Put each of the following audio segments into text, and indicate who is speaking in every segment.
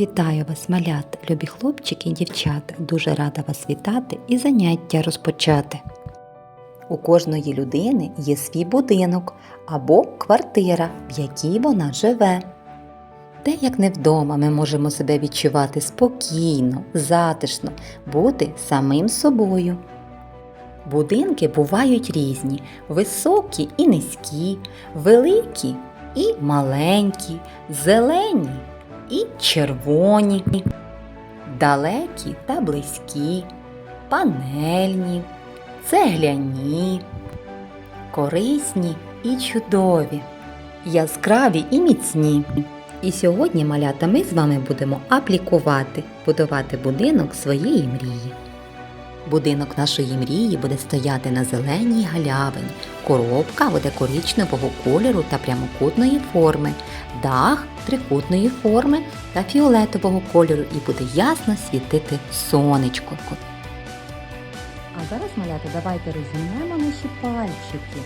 Speaker 1: Вітаю вас, малят, любі хлопчики і дівчата. Дуже рада вас вітати і заняття розпочати. У кожної людини є свій будинок або квартира, в якій вона живе. Де як не вдома ми можемо себе відчувати спокійно, затишно, бути самим собою. Будинки бувають різні, високі і низькі, великі і маленькі, зелені і червоні, далекі та близькі, панельні, цегляні, корисні і чудові, яскраві і міцні. І сьогодні, малята, ми з вами будемо аплікувати, будувати будинок своєї мрії. Будинок нашої мрії буде стояти на зеленій галявині. Коробка буде коричневого кольору та прямокутної форми, дах трикутної форми та фіолетового кольору і буде ясно світити сонечко. А зараз, малята, давайте розімнемо наші пальчики.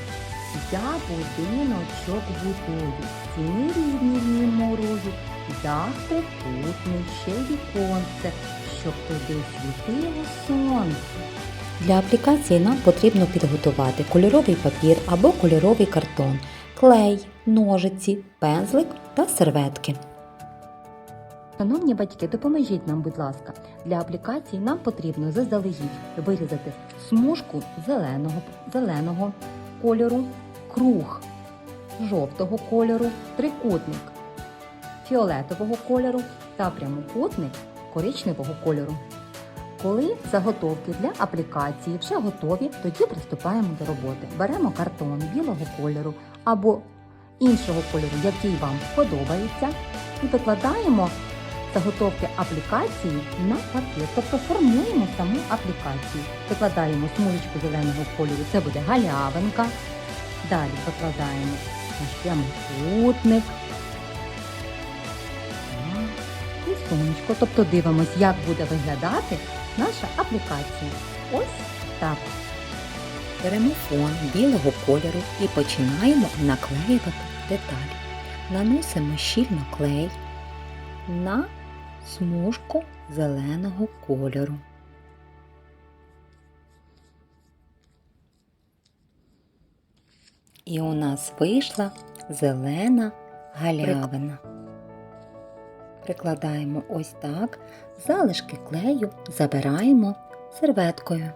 Speaker 1: Я будиночок будую, стіни рівні рівні мурую, дах трикутний, ще віконце, щоб туди світило сонце. Для аплікації нам потрібно підготувати кольоровий папір або кольоровий картон, клей, ножиці, пензлик та серветки. Шановні батьки, допоможіть нам, будь ласка. Для аплікації нам потрібно заздалегідь вирізати смужку зеленого, зеленого кольору, круг жовтого кольору, трикутник фіолетового кольору та прямокутник коричневого кольору. Коли заготовки для аплікації вже готові, тоді приступаємо до роботи. Беремо картон білого кольору або іншого кольору, який вам подобається, і викладаємо заготовки аплікації на папір, тобто формуємо саму аплікацію. Викладаємо смужечку зеленого кольору, це буде галявинка. Далі викладаємо наш прямокутник і. Тобто дивимось, як буде виглядати наша аплікація. Ось так. Беремо фон білого кольору і починаємо наклеювати деталі. Наносимо щільно клей на смужку зеленого кольору. І у нас вийшла зелена галявина. Прикладаємо ось так, залишки клею забираємо серветкою.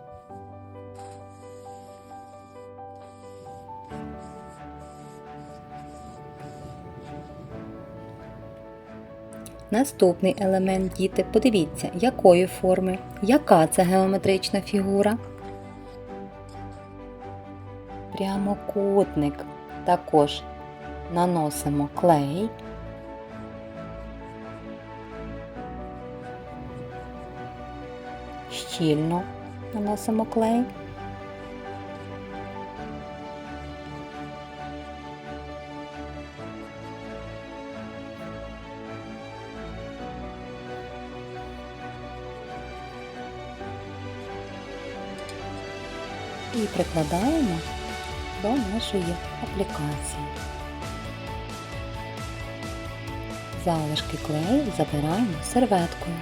Speaker 1: Наступний елемент, діти, подивіться, якої форми, яка це геометрична фігура. Прямокутник. Також наносимо клей. Щільно наносимо клей. І прикладаємо до нашої аплікації. Залишки клею забираємо серветкою.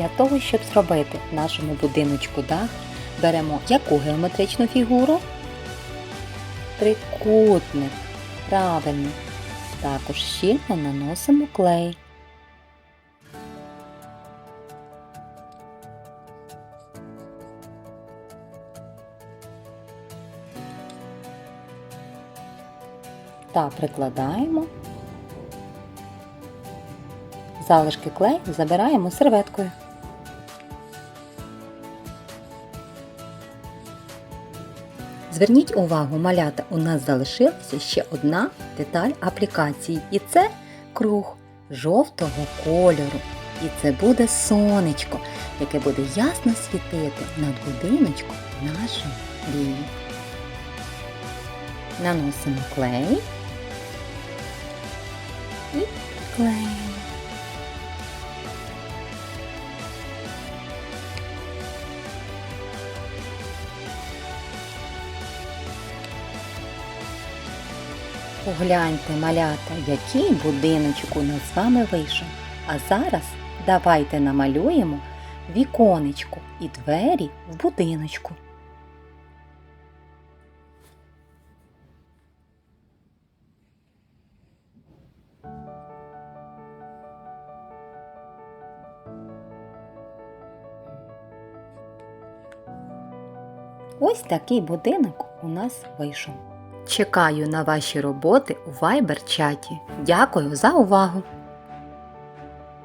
Speaker 1: Для того, щоб зробити нашому будиночку дах, беремо яку геометричну фігуру? Трикутник. Правильно. Також щільно наносимо клей. Та прикладаємо. Залишки клею забираємо серветкою. Зверніть увагу, малята, у нас залишилася ще одна деталь аплікації, і це круг жовтого кольору. І це буде сонечко, яке буде ясно світити над будиночком нашої мрії. Наносимо клей і клеїмо. Погляньте, малята, який будиночок у з вами вийшов. А зараз давайте намалюємо віконечко і двері в будиночку. Ось такий будинок у нас вийшов. Чекаю на ваші роботи у Viber чаті. Дякую за увагу!